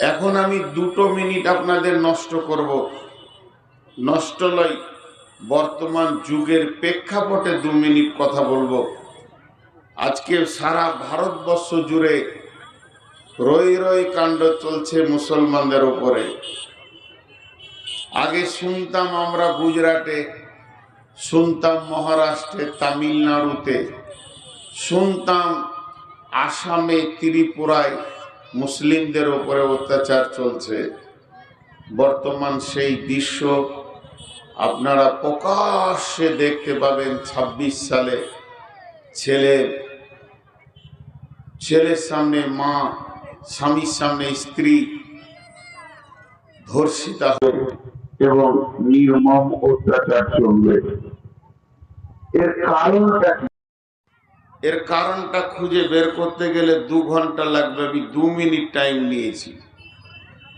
এখন আমি দুটো মিনিট আপনাদের নষ্ট করব। নষ্ট নয়, বর্তমান যুগের প্রেক্ষাপটে দু মিনিট কথা বলব। আজকে সারা ভারতবর্ষ জুড়ে রই রই কাণ্ড চলছে মুসলমানদের উপরে। আগে শুনতাম আমরা গুজরাটে, শুনতাম মহারাষ্ট্রে, তামিলনাড়ুতে, শুনতাম আসামে, ত্রিপুরায় মুসলিমদের উপরে অত্যাচার চলছে বর্তমান সেই দৃশ্য আপনারা প্রকাশ্যে দেখতে পাবেন ২৬ সালে ছেলে, ছেলের সামনে মা, স্বামীর সামনে স্ত্রী ধর্ষিতা হবে এবং নির্মম অত্যাচার চলবে এর কারণটা কি? এর কারণটা খুঁজে বের করতে গেলে দু ঘণ্টা লাগবে। আমি দু মিনিট টাইম নিয়েছি।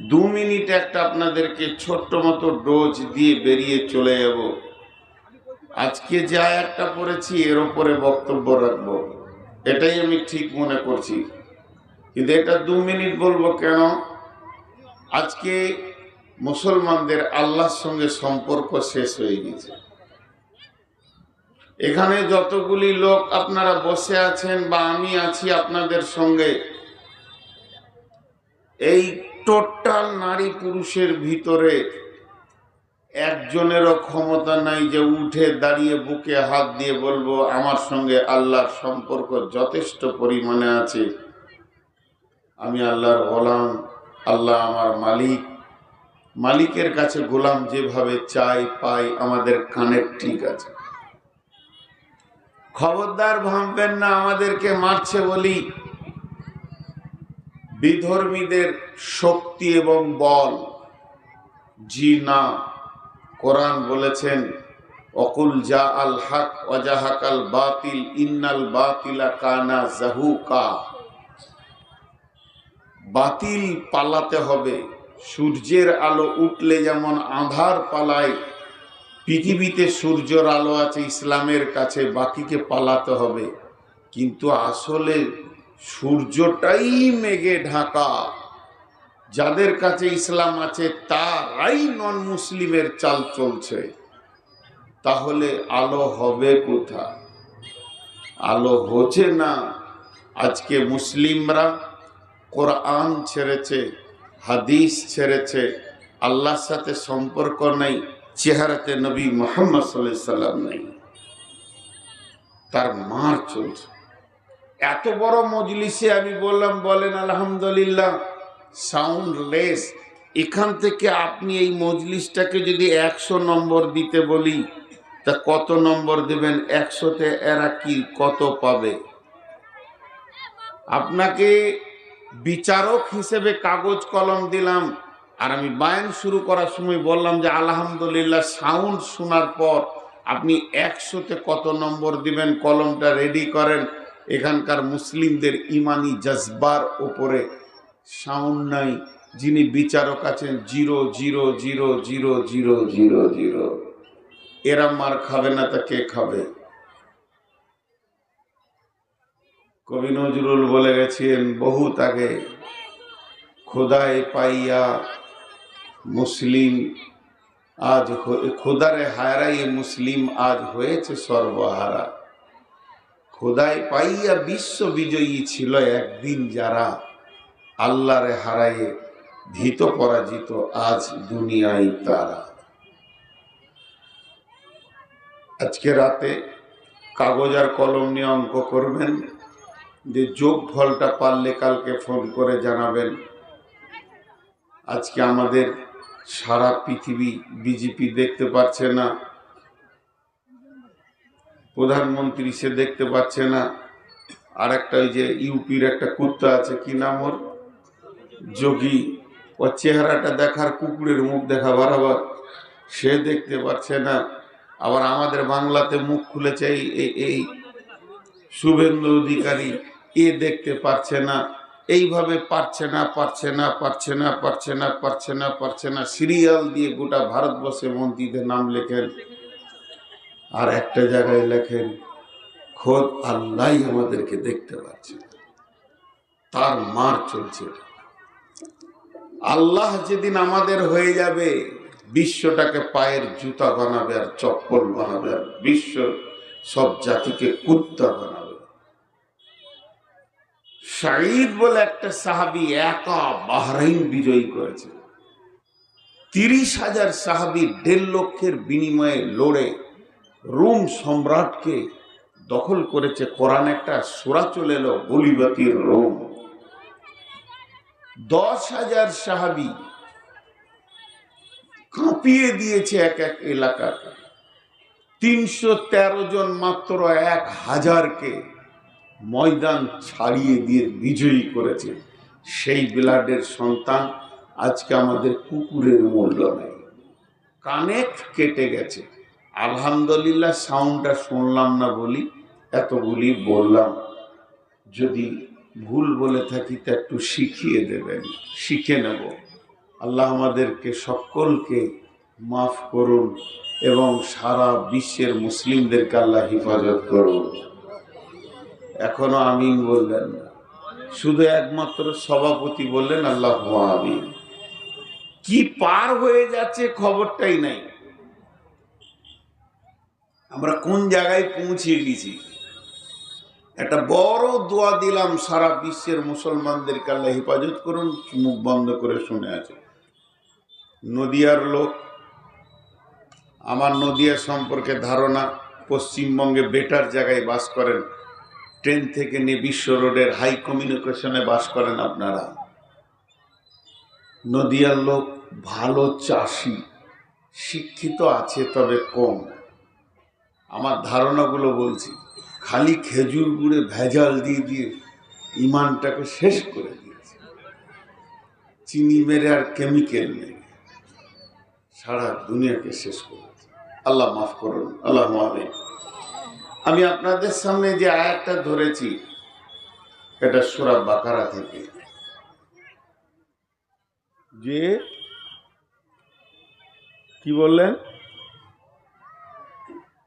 দু মিনিট একটা আপনাদেরকে ছোট্ট মতো ডোজ দিয়ে বেরিয়ে চলে যাব। আজকে যা একটা পড়েছি, এর ওপরে বক্তব্য রাখব। এটাই আমি ঠিক মনে করছি। কিন্তু এটা দু মিনিট বলব কেন? আজকে মুসলমানদের আল্লাহর সঙ্গে সম্পর্ক শেষ হয়ে গেছে। এখানে যতগুলি লোক আপনারা বসে আছেন বা আমি আছি আপনাদের সঙ্গে, এই টোটাল নারী পুরুষের ভিতরে একজনেরও ক্ষমতা নাই যে উঠে দাঁড়িয়ে বুকে হাত দিয়ে বলব, আমার সঙ্গে আল্লাহর সম্পর্ক যথেষ্ট পরিমাণে আছে। আমি আল্লাহর গোলাম, আল্লাহ আমার মালিক। মালিকের কাছে গোলাম যেভাবে চাই, পাই, আমাদের কানেক্ট ঠিক আছে। খবরদার ভাববেন না, আমাদেরকে মারছে বলি। বিধর্মীদের শক্তি এবং বল। জি না, কোরআন বলেছেন, অকুল যা আল হক অজাহাকাল বাতিল, ইন্নাল বাতিলা কানা জাহুকা। বাতিল পালাতে হবে, সূর্যের আলো উঠলে যেমন আধার পালায় পৃথিবীতে সূর্যর আলো আছে, ইসলামের কাছে বাকিকে পালাতে হবে। কিন্তু আসলে সূর্যটাই মেঘে ঢাকা। যাদের কাছে ইসলাম আছে, তারাই নন মুসলিমের চাল চলছে। তাহলে আলো হবে কোথা আলো হচ্ছে না আজকে মুসলিমরা কোরআন ছেড়েছে, হাদিস ছেড়েছে, আল্লাহর সাথে সম্পর্ক নেই। চেহারাতে নবী মোহাম্মদ সাল্লাম নেই। তার মার চলছে। এত বড় মজলিসে আমি বললাম, বলেন, আলহামদুলিল্লাহ সাউন্ড লেস এখান থেকে আপনি এই মজলিসটাকে যদি একশো নম্বর দিতে বলি, তা কত নম্বর দেবেন? একশোতে এরা কি কত পাবে? আপনাকে বিচারক হিসেবে কাগজ কলম দিলাম। আর আমি বায়ান শুরু করার সময় বললাম যে, আলহামদুলিল্লাহ, সাউন্ড শোনার পর আপনি একশোতে কত নম্বর দিবেন, কলমটা রেডি করেন। এখানকার মুসলিমদের ইমানি জজবার ওপরে সাউন্ড নাই। যিনি বিচারক আছেন, zero zero zero zero zero zero zero. এরা মার খাবে না তা কে খাবে? কবি নজরুল বলে গেছেন, বহুত আগে খোদায় পাইয়া মুসলিম আজ খোদারে হারাই মুসলিম আজ হয়েছে সর্বহারা। খোদায় পাইয়া বিশ্ব বিজয়ী ছিল একদিন যারা আল্লাহরে হারায়ে ভীত পরাজিত আজ দুনিয়ায় তারা। আজকে রাতে কাগজ আর কলম নিয়ে অঙ্ক করবেন, যে যোগ ফলটা পারলে কালকে ফোন করে জানাবেন। আজকে আমাদের সারা পৃথিবী বিজেপি দেখতে পাচ্ছে না। প্রধানমন্ত্রী সে দেখতে পাচ্ছে না। আর একটা ওই যে ইউপির একটা কুত্তা আছে, কি নাম ওর? যোগী। ওর চেহারাটা দেখার কুকুরের মুখ দেখা বরাবর। সে দেখতে পাচ্ছে না। আবার আমাদের বাংলাতে মুখ খুলেছে এই শুভেন্দু অধিকারী। এ দেখতে পারছে না। এইভাবে পারছে না পারছে না পারছে না পারছে না পারছে না পারছে না, সিরিয়াল দিয়ে গোটা ভারতবর্ষে মন্ত্রীদের নাম লেখেন। আর একটা জায়গায় লেখেন, খোদ আল্লাহ আমাদেরকে দেখতে পাচ্ছে তার মার চলছে আল্লাহ যেদিন আমাদের হয়ে যাবে, বিশ্বটাকে পায়ের জুতা বানাবে আর চপ্পল বানাবে আর বিশ্ব সব জাতিকে কুত্তা বানাবে। শাহিদ বলে একটা সাহাবি একা বাহরাইন বিজয়ী করেছে। তিরিশ হাজার সাহাবি দেড় লক্ষের বিনিময়ে লড়ে রোম সম্রাটকে দখল করেছে। কোরআন একটা সোরা চলে এলো, গলিবাতির রোম। দশ হাজার সাহাবি কাঁপিয়ে দিয়েছে এক এক এলাকার তিনশো জন মাত্র এক হাজারকে ময়দান ছাড়িয়ে দিয়ে বিজয়ী করেছে সেই ব্লাডের সন্তান আজকে আমাদের কুকুরের মূল্য নেই। কানেক্ট কেটে গেছে। আলহামদুলিল্লাহ, সাউন্ডটা শুনলাম না বলি, এতগুলি বললাম। যদি ভুল বলে থাকি তা একটু শিখিয়ে দেবেন, শিখে নেব। আল্লাহ আমাদেরকে সকলকে মাফ করুন এবং সারা বিশ্বের মুসলিমদেরকে আল্লাহ হেফাজত করুন। এখনও আমিন বললেন না। শুধু একমাত্র সভাপতি বললেন, আল্লাহ আমিন। কি পার হয়ে যাচ্ছে খবরটাই নাই। আমরা কোন জায়গায় পৌঁছে গেছি? একটা বড় দোয়া দিলাম সারা বিশ্বের মুসলমানদেরকে, আল্লাহ হেফাজত করুন মুখ বন্ধ করে শুনে আছে। নদিয়ার লোক, আমার নদিয়া সম্পর্কে ধারণা, পশ্চিমবঙ্গে বেটার জায়গায় বাস করেন। ট্রেন থেকে নিয়ে বিশ্ব রোডের হাই কমিউনিকেশনে বাস করেন আপনারা। নদিয়ার লোক ভালো চাষি, শিক্ষিত আছে তবে কম। আমার ধারণাগুলো বলছি, খালি খেজুর গুড়ে ভেজাল দিয়ে দিয়ে ইমানটাকে শেষ করে দিয়েছে। চিনি মেরে আর কেমিক্যাল মেরে সারা দুনিয়াকে শেষ করেছে। আল্লাহ মাফ করুন। আল্লাহ মাফে আমি আপনাদের সামনে যে আয়াতটা ধরেছি, এটা সুরা বাকারা থেকে। যে কি বললেন?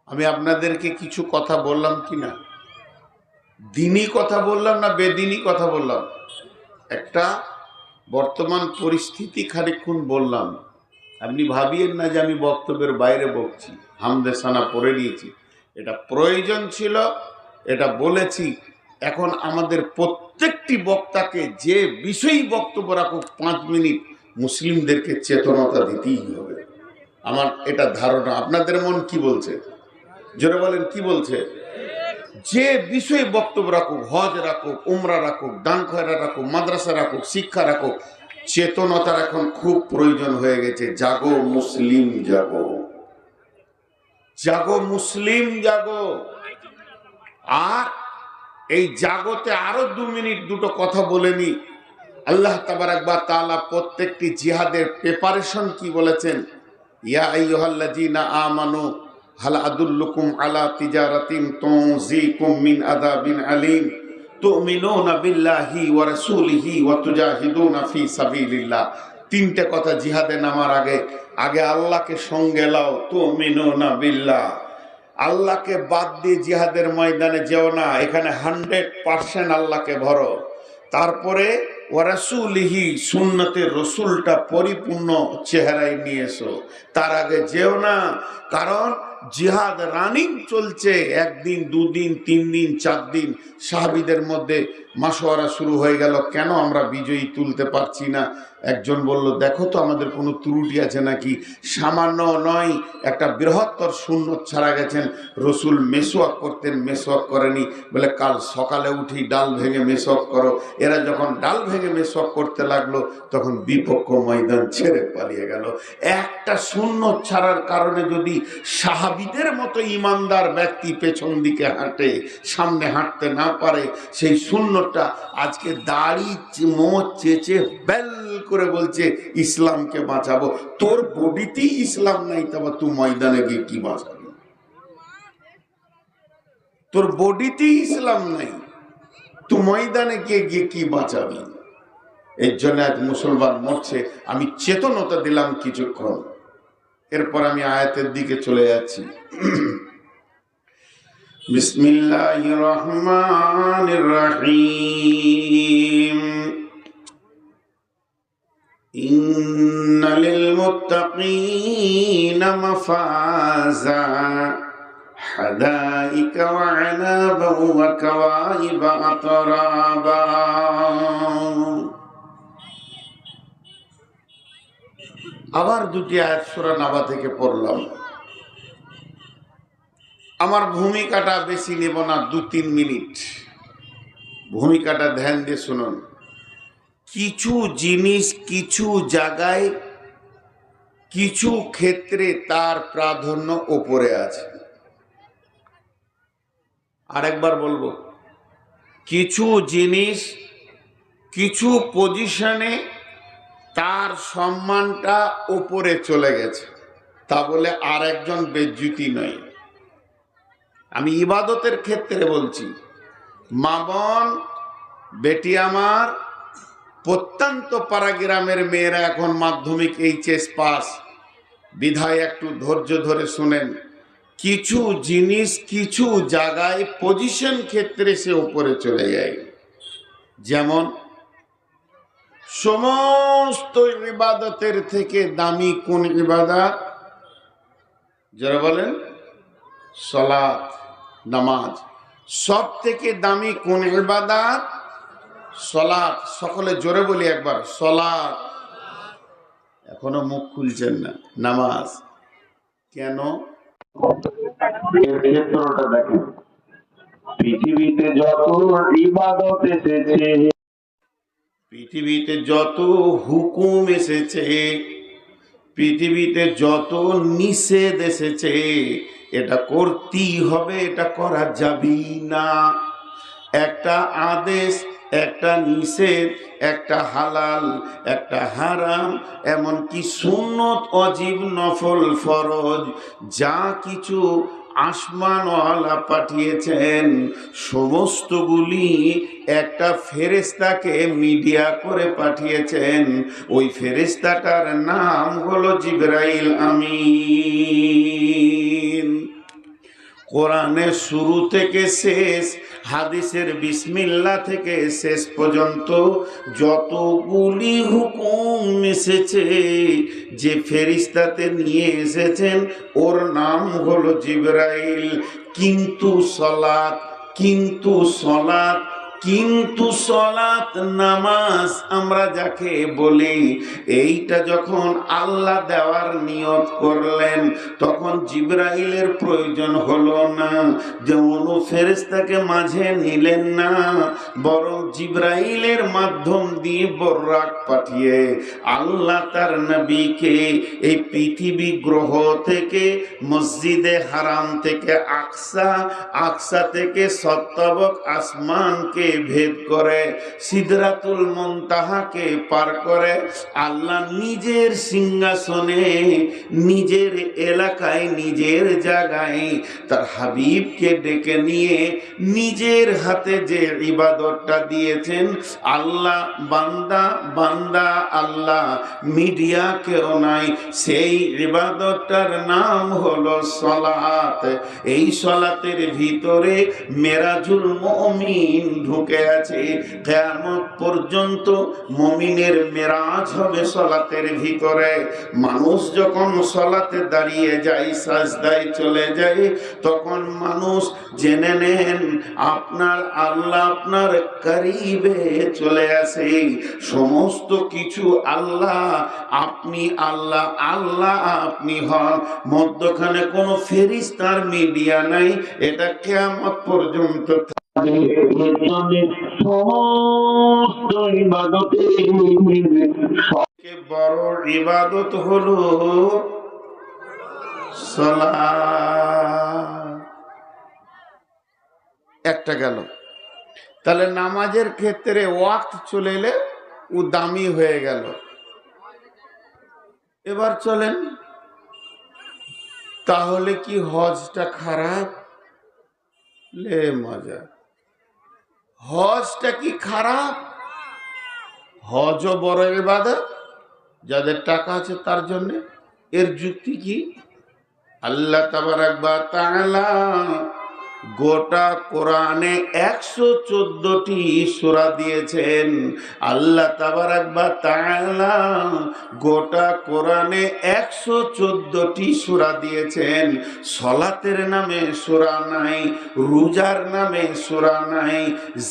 আমি আপনাদেরকে কিছু কথা বললাম কি না? দিনই কথা বললাম না বেদিনই কথা বললাম? একটা বর্তমান পরিস্থিতি খানিক্ষণ বললাম। আপনি ভাবিয়েন না যে আমি বক্তব্যের বাইরে বকছি। হামদেসানা পড়ে নিয়েছি। এটা প্রয়োজন ছিল, এটা বলেছি। এখন আমাদের প্রত্যেকটি বক্তাকে যে বিষয়ই বক্তব্য রাখুক, পাঁচ মিনিট মুসলিমদেরকে চেতনতা দিতেই হবে। আমার এটা ধারণা। আপনাদের মন কি বলছে? জোরে বলেন, কি বলছে? যে বিষয়ে বক্তব্য রাখুক, হজ রাখুক, উমরা রাখুক দান খয়রা রাখুক, মাদ্রাসা রাখুক, শিক্ষা রাখুক, চেতনতার এখন খুব প্রয়োজন হয়ে গেছে। জাগো, মুসলিম জাগো। জাগো মুসলিম জাগো। আর এই জাগতে আরও দু মিনিট দুটো কথা বলে নি। আল্লাহ তাবার একবার তালা প্রত্যেকটি জিহাদের প্রিপারেশন কি বলেছেন? ইয়া আইয়ুহাল্লাযীনা আমানু, হাল আদুল্লুকুম আলা তিজারাতিন তুযিকুম মিন আযাবিন আলীম। তুমিনুনা বিল্লাহি ওয়া রাসূলিহি ওয়া তুজাহিদুনা ফি সাবিলিল্লাহ। তিনটে কথা জিহাদে নামার আগে আগে আল্লাহকে সঙ্গে লাও তুমিনুনা বিল্লাহ। আল্লাহকে বাদ দিয়ে জিহাদের ময়দানে যেও না, এখানে হান্ড্রেড পার্সেন্ট আল্লাহকে ভরো। তারপরে ওয়ারাসুলিহি সুন্নতের রসুলটা পরিপূর্ণ চেহারায় নিয়ে এসো। তার আগে যেও না, কারণ জিহাদ রানিং চলছে, একদিন, দুদিন তিন দিন চার দিন সাহাবিদের মধ্যে মাসোয়ারা শুরু হয়ে গেল, কেন আমরা বিজয়ী তুলতে পারছি না? একজন বলল, দেখো তো আমাদের কোনো ত্রুটি আছে নাকি? সামান্য নয়, একটা বৃহত্তর শূন্য ছাড়া গেছেন। রসুল মেসোয়াক করতেন মেসোয়াক করেনি। বলে, কাল সকালে উঠি, ডাল ভেঙে মেসোয়াক করো। এরা যখন ডাল ভেঙে মেসোয়াক করতে লাগল, তখন বিপক্ষ ময়দান ছেড়ে পালিয়ে গেল। একটা শূন্য ছাড়ার কারণে যদি সাহাবিদের মতো ইমানদার ব্যক্তি পেছন দিকে হাঁটে, সামনে হাঁটতে না পারে, সেই শূন্যটা আজকে দাড়ি মোচ চেচে বেল করে বলছে, ইসলামকে বাঁচাবো। তোর বডিতেই ইসলাম নাই, তবে তুই ময়দানে গিয়ে কি বাঁচাবি? তোর বডিতেই ইসলাম নাই, তুই ময়দানে গিয়ে গিয়ে কি বাঁচাবি? এর জন্য আজ মুসলমান মরছে, আমি চেতনতা দিলাম কিছুক্ষণ। এরপর আমি আয়াতের দিকে চলে যাচ্ছি। বিসমিল্লাহ রহমান রহিম। إن للمتقين مفازا حدائق وعنابا وكواعب أترابا আবার দুটি আয়াত সূরা নাবা থেকে পড়লাম আমার ভূমিকাটা বেশি নেব না দু তিন মিনিট ভূমিকাটা ধ্যান দিয়ে শুনুন কিছু জিনিস কিছু জায়গায়, কিছু ক্ষেত্রে তার প্রাধান্য ওপরে আছে। আরেকবার বলব, কিছু জিনিস, কিছু পজিশনে তার সম্মানটা ওপরে চলে গেছে। তা বলে আর একজন বেজ্জুতি নয়। আমি ইবাদতের ক্ষেত্রে বলছি মামন বেটি আমার প্রত্যন্ত পাড়া গ্রামের মেয়েরা এখন মাধ্যমিক এইচএস পাস। বিধায় একটু ধৈর্য ধরে শুনেন, কিছু জিনিস কিছু জায়গায় পজিশন ক্ষেত্রে সে উপরে চলে যায়। যেমন, সমস্ত ইবাদতের থেকে দামি কোন ইবাদত? যারা বলেন সলাৎ নামাজ। সব থেকে দামি কোন ইবাদত? সলাৎ সকলে জোরে বলি একবার সলাৎ। এখনও মুখ খুলছেন না নামাজ। কেন? ক্ষেত্রটা দেখেন পৃথিবীতে যত ইবাদত এসেছে পৃথিবীতে যত হুকুম এসেছে পৃথিবীতে যত নিষেধ এসেছে এটা করতেই হবে এটা করা যাবেই না। একটা আদেশ একটা নিষেধ, একটা হালাল, একটা হারাম, এমনকি সুন্নত অজীব নফল ফরজ, যা কিছু আসমানওয়ালা পাঠিয়েছেন, সমস্তগুলি একটা ফেরেস্তাকে মিডিয়া করে পাঠিয়েছেন। ওই ফেরেস্তাটার নাম হলো জিব্রাইল আমিন। কোরআনের শুরু থেকে শেষ হাদিসের বিসমিল্লা থেকে শেষ পর্যন্ত যতগুলি হুকুম এসেছে যে ফেরিস্তাতে নিয়ে এসেছেন, ওর নাম হলো জিব্রাইল। কিন্তু সলাৎ কিন্তু সলাৎ কিন্তু সলাৎ নামাজ আমরা যাকে বলি, এইটা যখন আল্লাহ দেওয়ার নিয়ত করলেন, তখন জিব্রাইলের প্রয়োজন হলো না যে অনু ফেরেস্তাকে মাঝে নিলেন না, বরং জিব্রাইলের মাধ্যম দিয়ে বর্রাক পাঠিয়ে আল্লাহ তার নবীকে এই পৃথিবী গ্রহ থেকে, মসজিদে হারাম থেকে আকসা আকসা থেকে সত্তাবক আসমানকে ভেদ করে, সিদরাতুল মন্তাহাকে পার করে, আল্লাহ নিজের সিংহাসনে, নিজের এলাকায়, নিজের জায়গায় তার হাবিবকে ডেকে নিয়ে নিজের হাতে যে ইবাদতটা দিয়েছেন, আল্লাহ বান্দা বান্দা, আল্লাহ মিডিয়া কেউ নাই, সেই ইবাদতটার নাম হলো সলাত এই সলাতের ভিতরে মেরাজুল মমিন ঢুকে আছে, কেয়ামত পর্যন্ত মমিনের মেরাজ হবে সলাতের ভিতরে। মানুষ যখন সলাতে দাঁড়িয়ে যায়, সাজদায় চলে যায়, তখন মানুষ জেনে নেন, আপনার আল্লাহ আপনার করিবে চলে আসে। সমস্ত কিছু আল্লাহ, আপনি আল্লাহ আল্লাহ আপনি হন। মধ্যখানে কোনো ফেরিস্তার মিডিয়া নাই, এটা কেয়ামত পর্যন্ত বড় ইবাদত একটা গেল। তাহলে নামাজের ক্ষেত্রে ওয়াক্ত চলে এলে ও দামি হয়ে গেল। এবার চলেন। তাহলে কি হজটা খারাপ? লে মজা। হজটা কি খারাপ? হজও বড় এবাদত যাদের টাকা আছে তার জন্য। এর যুক্তি কি? আল্লাহ তাবার একবার তাআলা গোটা কোরআনে একশো চোদ্দটি সুরা দিয়েছেন। আল্লাহ গোটা কোরআনে একশো চোদ্দটি সুরা দিয়েছেন। সলাতের নামে সুরা নাই, রোজার নামে সুরা নাই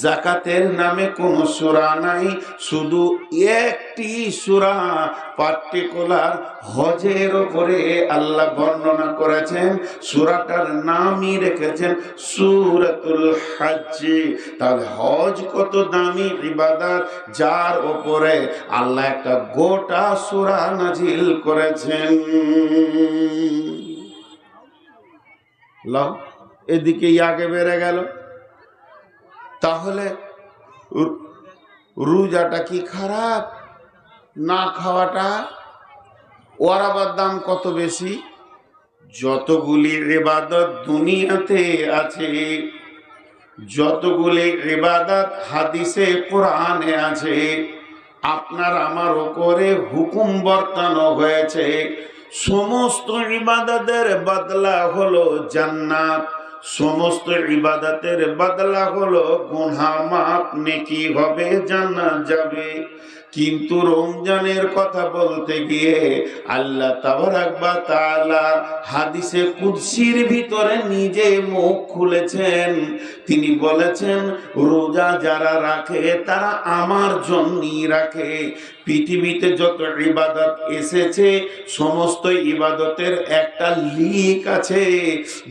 জাকাতের নামে কোনো সুরা নাই, শুধু একটি সুরা পার্টিকুলার হজের ওপরে আল্লাহ বর্ণনা করেছেন। সুরাটার নামই রেখেছেন সুরাতুল হজ তাহলে হজ কত দামি ইবাদত, যার ওপরে আল্লাহ একটা গোটা সুরা নাজিল করেছেন। এদিকে আগে বেড়ে গেল। তাহলে রোজাটা কি খারাপ? না খাওয়াটা ওর আবার দাম কত বেশি? যতগুলি রেবাদত দুনিয়াতে আছে, যতগুলি রেবাদত হাদিসে, কোরআনে আছে, আপনার আমার উপরে হুকুম বর্তানো হয়েছে। সমস্ত ইবাদতের বদলা হলো জান্নাত, সমস্ত ইবাদতের বদলা হলো গুনহা মাপ নেকি হবে জান্নাত যাবে। কিন্তু রমজানের কথা বলতে গিয়ে আল্লাহ হাদিসে কুদসির ভিতরে নিজে মুখ খুলেছেন। তিনি বলেছেন, রোজা যারা রাখে, তারা আমার জন্যই রাখে। পৃথিবীতে যত ইবাদত এসেছে, সমস্ত ইবাদতের একটা লিক আছে।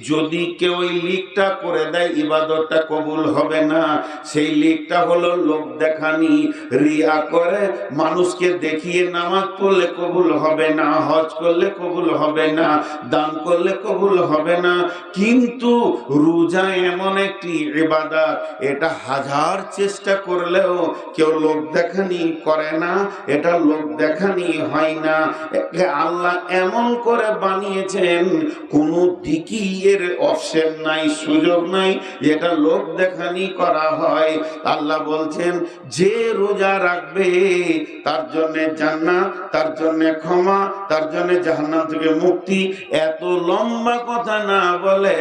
যদি কেউ ওই লিকটা করে দেয়, ইবাদতটা কবুল হবে না। সেই লিকটা হলো লোক দেখানি, রিয়া করে মানুষকে দেখিয়ে নামাজ পড়লে কবুল হবে না, হজ করলে কবুল হবে না, দান করলে কবুল হবে না। কিন্তু রোজা এমন একটি ইবাদত, এটা হাজার চেষ্টা করলেও কেউ লোক দেখানি করে না, এটা লোক দেখানি হয় না। আল্লাহ এমন করে বানিয়েছেন, কোনো দিকই এর অপশন নাই, সুযোগ নাই, এটা লোক দেখানি করা হয়। আল্লাহ বলছেন, যে রোজা রাখবে তার জন্য জান্নাত, তার জন্য ক্ষমা, তার জন্য জাহান্নাম থেকে মুক্তি। এত লম্বা কথা না বলে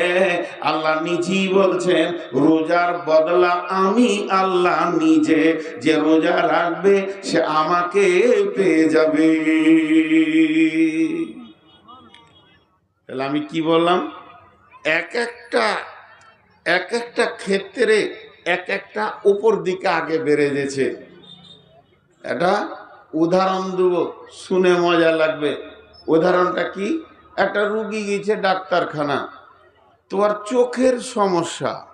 আল্লাহ নিজেই বলছেন, রোজার বদলা আমি আল্লাহ নিজে, যে রোজা রাখবে সে আমাকে পেয়ে যাবে। তাহলে আমি কি বললাম? এক একটা এক একটা ক্ষেত্রে এক একটা উপর দিকে আগে বেড়ে গেছে। এটা উদাহরণ দেব, শুনে মজা লাগবে। উদাহরণটা কি? একটা রুগী গেছে ডাক্তারখানা। তোমার চোখের সমস্যা।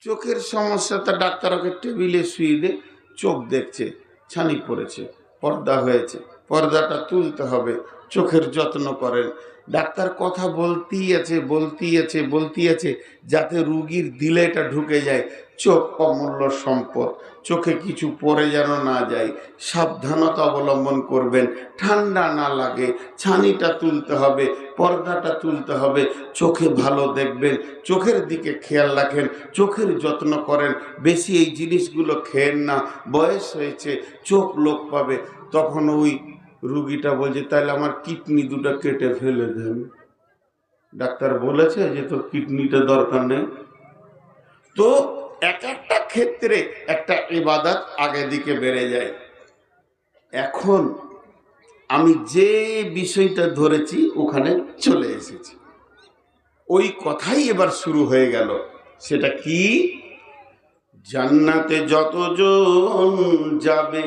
চোখের সমস্যা, তা ডাক্তার ওকে টেবিলে শুয়ে দে চোখ দেখছে, ছানি পড়েছে, পর্দা হয়েছে। পর্দাটা তুলতে হবে, চোখের যত্ন করেন। ডাক্তার কথা বলতেই আছে বলতেই আছে বলতেই আছে, যাতে রুগীর দিলে এটা ঢুকে যায়, চোখ অমূল্য সম্পদ। চোখে কিছু পরে যেন না যায়। সাবধানতা অবলম্বন করবেন। ঠান্ডা না লাগে। ছানিটা তুলতে হবে, পর্দাটা তুলতে হবে। চোখে ভালো দেখবেন। চোখের দিকে খেয়াল রাখেন। চোখের যত্ন করেন। বেশি এই জিনিসগুলো খেয়েন না। বয়স হয়েছে, চোখ লোক পাবে। তখন ওই রুগীটা বলছে তাহলে আমার কিডনি দুটো কেটে ফেলে দেন। ডাক্তার বলেছে যে, তোর কিডনিটা দরকার নেই। তো এক একটা ক্ষেত্রে একটা ইবাদত আগে দিকে বেড়ে যায়। এখন আমি যে বিষয়টা ধরেছি, ওখানে চলে এসেছি। ওই কথাই এবার শুরু হয়ে গেল। সেটা কি? জান্নাতে যতজন যাবে,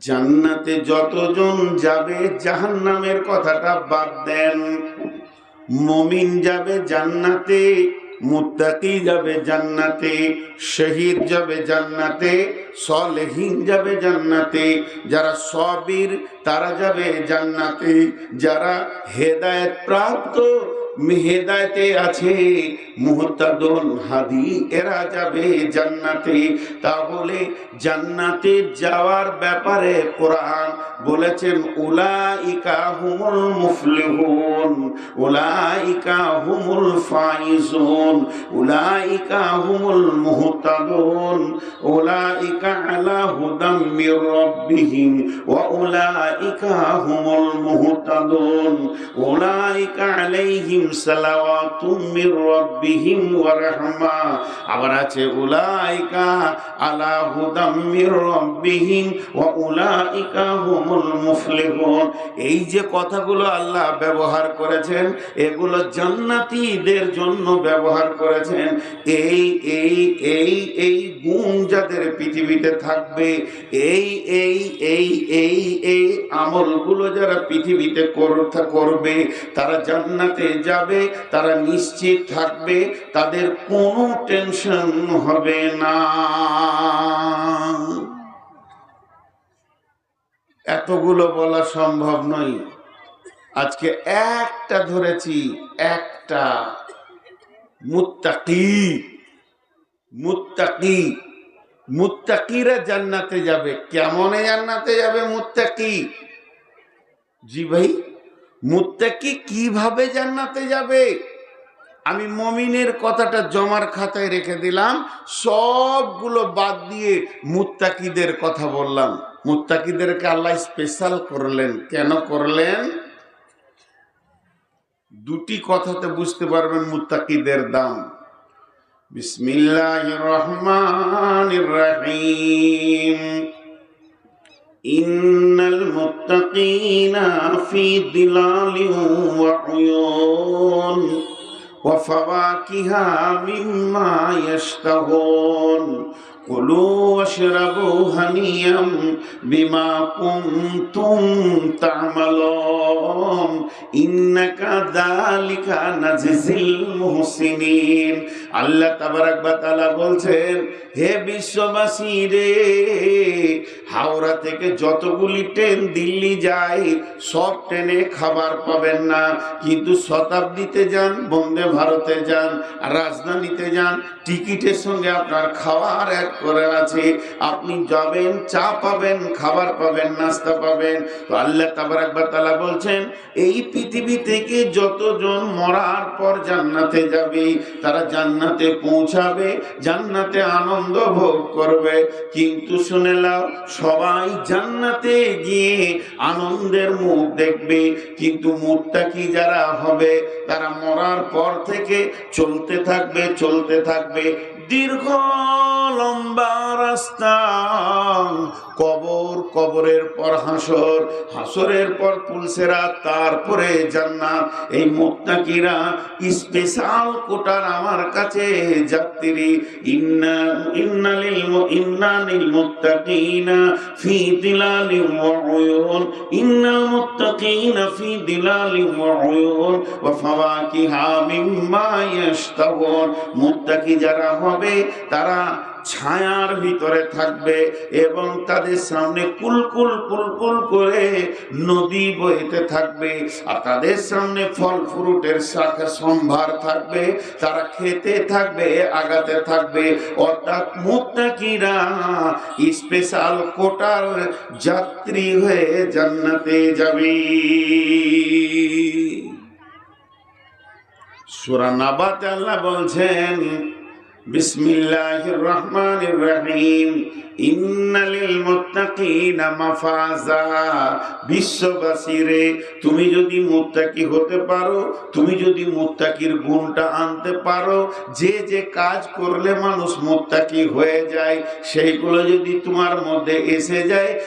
জান্নাতে যতজন যাবে, জাহান্নামের কথাটা বাদ দেন। মমিন যাবে জান্নাতে। মুত্তাকি যাবে জান্নাতে, শহীদ যাবে জান্নাতে, সলেহীন যাবে জান্নাতে, যারা সবির তারা যাবে জান্নাতে, যারা হেদায়ত প্রাপ্ত হেদায়তে আছে মুহতাদন হাদি, এরা যাবে জান্নাতে। তাহলে জান্নাতে যাওয়ার ব্যাপারে কোরআন বলেছেন, উলাইকা হুমুল মুফলিহুন, উলাইকা হুমুল ফাইজুন, উলাইকা হুমুল মুহতাদুন, উলাইকা আলা হুদাম মির রাব্বিহিম, ওয়া উলাইকা হুমুল মুহতাদুন, উলাইকা আলাইহিম আবার আছে, উলাইকা আলা হুদাম মির রাব্বিহিম উলাইকা হুমুল এই যে কথাগুলো আল্লাহ ব্যবহার করেছেন, এগুলো জান্নাতীদের জন্য ব্যবহার করেছেন। এই এই এই এই গুণ যাদের পৃথিবীতে থাকবে, এই এই এই এই এই আমলগুলো যারা পৃথিবীতে করবে, তারা জান্নাতে যাবে, তারা নিশ্চিত থাকবে, তাদের কোনো টেনশন হবে না। এতগুলো বলা সম্ভব নয়। আজকে একটা ধরেছি, একটা। মুত্তাকি মুত্তাকি, মুত্তাকিরা জান্নাতে যাবে। কেমনে জান্নাতে যাবে মুত্তাকি? জি ভাই মুত্তাকি কীভাবে জান্নাতে যাবে? আমি মমিনের কথাটা জমার খাতায় রেখে দিলাম, সবগুলো বাদ দিয়ে মুত্তাকিদের কথা বললাম। মুত্তাকিদেরকে আল্লাহ স্পেশাল করলেন। কেন করলেন? দুটি কথাতে বুঝতে পারবেন মুত্তাকিদের দাম। বিসমিল্লাহির রহমানির রহিম। إن المتقين في ظلال وعيون وفواكه مما يشتهون كلوا واشربوا هنيئا بما كنتم تعملون إن كذلك نجزي المحسنين আল্লাহ তাবারাক বা বলছেন, হে বিশ্ববাসী রে, হাওড়া থেকে যতগুলি ট্রেন দিল্লি যায়, সব ট্রেনে খাবার পাবেন না। কিন্তু শতাব্দীতে যান, বন্দে ভারতে যান, রাজধানীতে যান, টিকিটের সঙ্গে আপনার খাওয়ার এক করে আছে। আপনি যাবেন, চা পাবেন, খাবার পাবেন, নাস্তা পাবেন। তো আল্লাহ তাবারাক বা বলছেন, এই পৃথিবী থেকে যতজন মরার পর জান্নাতে যাবে, তারা জান্নাতে পৌঁছাবে, জান্নাতে আনন্দ ভোগ করবে। কিন্তু শুনে সবাই জান্নাতে গিয়ে আনন্দের মুখ দেখবে। কিন্তু মুখটা কি যারা হবে, তারা মরার পর থেকে চলতে থাকবে চলতে থাকবে দীর্ঘ লম্বা রাস্তা। কবর, কবরের পর হাসর, হাসরের পর পুলসেরা, তারপরে জান্নাত। এই মুত্তাকিরা স্পেশাল কোটার আমার কাছে যাত্রী। ইন্না ফি মুত্তাকিনা ফি মুত্তাকি যারা হবে, তারা ছায়ার ভিতরে থাকবে এবং তাদের সামনে কুলকুল কুলকুল করে নদী বইতে থাকবে, আর তাদের সামনে ফল ফ্রুটের শাখা সম্ভার থাকবে, তারা খেতে থাকবে, আগাতে থাকবে। অর্থাৎ মুত্তাকিরা স্পেশাল কোটার যাত্রী হয়ে জান্নাতে যাবে। সূরা নাবাতে আল্লাহ বলছেন, বিসমিল্লাহির রহমানির রহিম। ইন্নালিল মুত্তাকিনা তুমি যদি মুত্তাকি হতে পারো, তুমি যদি মুত্তাকির গুণটা আনতে পারো, যে যে কাজ করলে মানুষ মুত্তাকি হয়ে যায়, সেইগুলো যদি তোমার মধ্যে এসে যায়